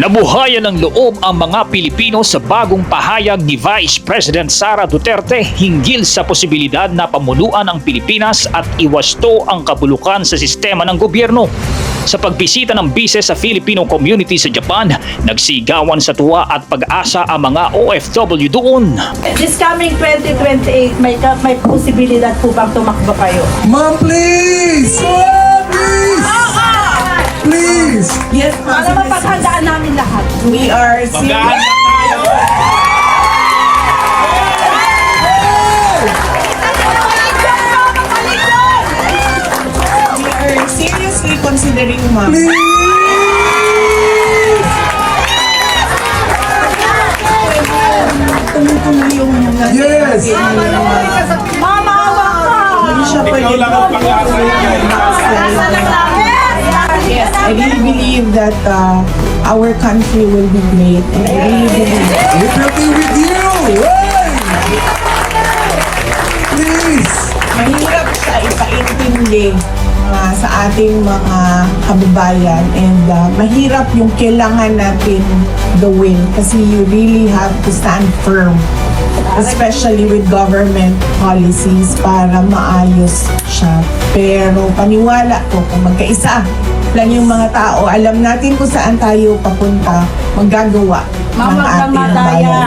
Nabuhayan ng loob ang mga Pilipino sa bagong pahayag ni Vice President Sara Duterte hinggil sa posibilidad na pamunuan ang Pilipinas at iwasto ang kabulukan sa sistema ng gobyerno. Sa pagbisita ng bise sa Filipino community sa Japan, nagsigawan sa tuwa at pag-asa ang mga OFW doon. This coming 2028, may, may posibilidad po bang tumakbo kayo? Ma'am, please! Please! Yes, Para mapaghandaan namin lahat. We are serious. We are seriously considering, ma'am. Tumutuloy yung Yes! Mama, awa ka! Hindi siya pwede Yes, I really believe that uh, our country will be great. And I really believe We're talking with you! Hey! Please! mahirap siya ipaintindi uh, sa ating mga kababayan and uh, mahirap yung kailangan natin gawin kasi you really have to stand firm especially with government policies para maayos siya. Pero paniwala ko kung magkaisa lang yung mga tao, alam natin kung saan tayo papunta, magagawa ng ating bayan.